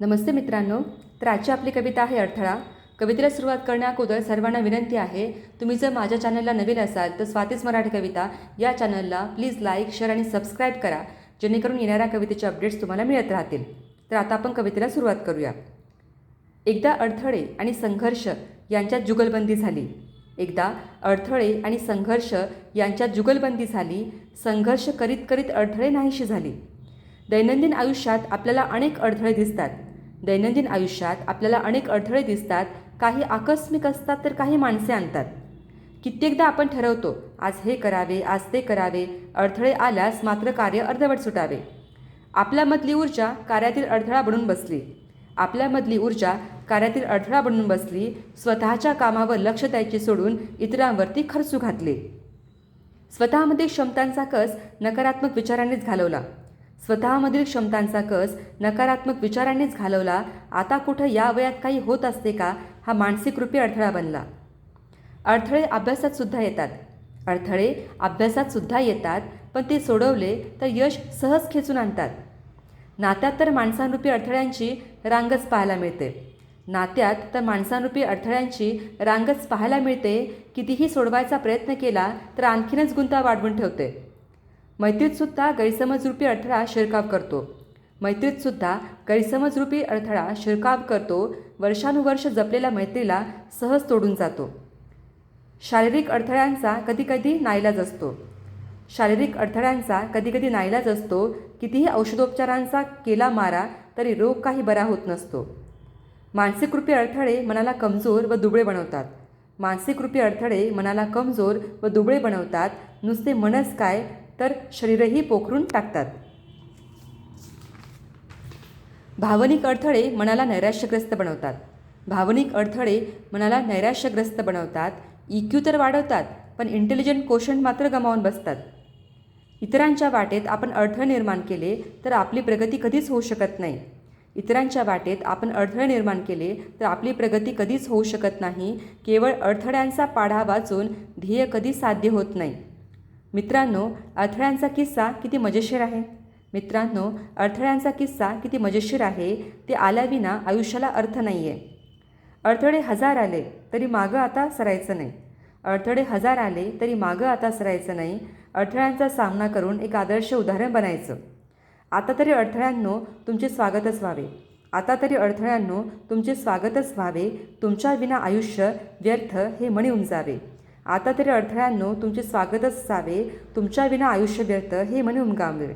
नमस्ते मित्रांनो तर आजची आपली कविता आहे अडथळा. कवितेला सुरुवात करण्याअगोदर सर्वांना विनंती आहे तुम्ही जर माझ्या चॅनलला नवीन असाल तर स्वातीच मराठी कविता या चॅनलला प्लीज लाईक शेअर आणि सबस्क्राईब करा जेणेकरून येणाऱ्या कवितेचे अपडेट्स तुम्हाला मिळत राहतील. तर आता आपण कवितेला सुरुवात करूया. एकदा अडथळे आणि संघर्ष यांच्यात जुगलबंदी झाली. एकदा अडथळे आणि संघर्ष यांच्यात जुगलबंदी झाली. संघर्ष करीत करीत अडथळे नाहीशी झाली. दैनंदिन आयुष्यात आपल्याला अनेक अडथळे दिसतात. दैनंदिन आयुष्यात आपल्याला अनेक अडथळे दिसतात. काही आकस्मिक असतात तर काही माणसे आणतात. कित्येकदा आपण ठरवतो आज हे करावे आज ते करावे. अडथळे आल्यास मात्र कार्य अर्धवट सुटावे. आपल्यामधली ऊर्जा कार्यातील अडथळा बनून बसली. आपल्यामधली ऊर्जा कार्यातील अडथळा बनून बसली स्वतःच्या कामावर लक्ष द्यायचे सोडून इतरांवरती खर्चू घातले. स्वतःमध्ये क्षमतांचा कस नकारात्मक विचारांनीच घालवला. स्वतःमधील क्षमतांचा कस नकारात्मक विचारांनीच घालवला आता कुठं या वयात काही होत असते का हा मानसिक रूपी अडथळा बनला. अडथळे अभ्यासात सुद्धा येतात. अडथळे अभ्यासात सुद्धा येतात पण ते सोडवले तर यश सहज खेचून आणतात. नात्यात तर माणसांरूपी अडथळ्यांची रांगच पाहायला मिळते. नात्यात तर माणसांरूपी अडथळ्यांची रांगच पाहायला मिळते. कितीही सोडवायचा प्रयत्न केला तर आणखीनच गुंता वाढवून ठेवते. मैत्रीतसुद्धा गैरसमजरूपी अडथळा शिरकाव करतो. मैत्रीतसुद्धा गैरसमजरूपी अडथळा शिरकाव करतो वर्षानुवर्ष जपलेल्या मैत्रीला सहज तोडून जातो. शारीरिक अडथळ्यांचा कधीकधी नाईलाज असतो. शारीरिक अडथळ्यांचा कधीकधी नाईलाज असतो कितीही औषधोपचारांचा केला मारा तरी रोग काही बरा होत नसतो. मानसिकरूपी अडथळे मनाला कमजोर व दुबळे बनवतात. मानसिकरूपी अडथळे मनाला कमजोर व दुबळे बनवतात. नुसते मनच काय तर शरीरही पोखरून टाकतात. भावनिक अडथळे मनाला नैराश्यग्रस्त बनवतात. भावनिक अडथळे मनाला नैराश्यग्रस्त बनवतात. इक्यू तर वाढवतात पण इंटेलिजंट कोशन मात्र गमावून बसतात. इतरांच्या वाटेत आपण अडथळे निर्माण केले तर आपली प्रगती कधीच होऊ शकत नाही. इतरांच्या वाटेत आपण अडथळे निर्माण केले तर आपली प्रगती कधीच होऊ शकत नाही. केवळ अडथळ्यांचा पाढा वाचून ध्येय कधी साध्य होत नाही. मित्रांनो अडथळ्यांचा किस्सा किती मजेशीर आहे? मित्रांनो अडथळ्यांचा किस्सा किती मजेशीर आहे ते आल्याविना आयुष्याला अर्थ नाही आहे अडथळे हजार आले तरी मागं आता सरायचं नाही. अडथळे हजार आले तरी मागं आता सरायचं नाही. अडथळ्यांचा सामना करून एक आदर्श उदाहरण बनायचं. आता तरी अडथळ्यांनो तुमचे स्वागतच व्हावे. आता तरी अडथळ्यांनो तुमचे स्वागतच व्हावे. तुमच्या विना आयुष्य व्यर्थ हे म्हणून जावे. आता तरी अडथळ्यांनो तुमचे स्वागतच असावे. तुमच्या विना आयुष्य व्यर्थ हे म्हणून गावे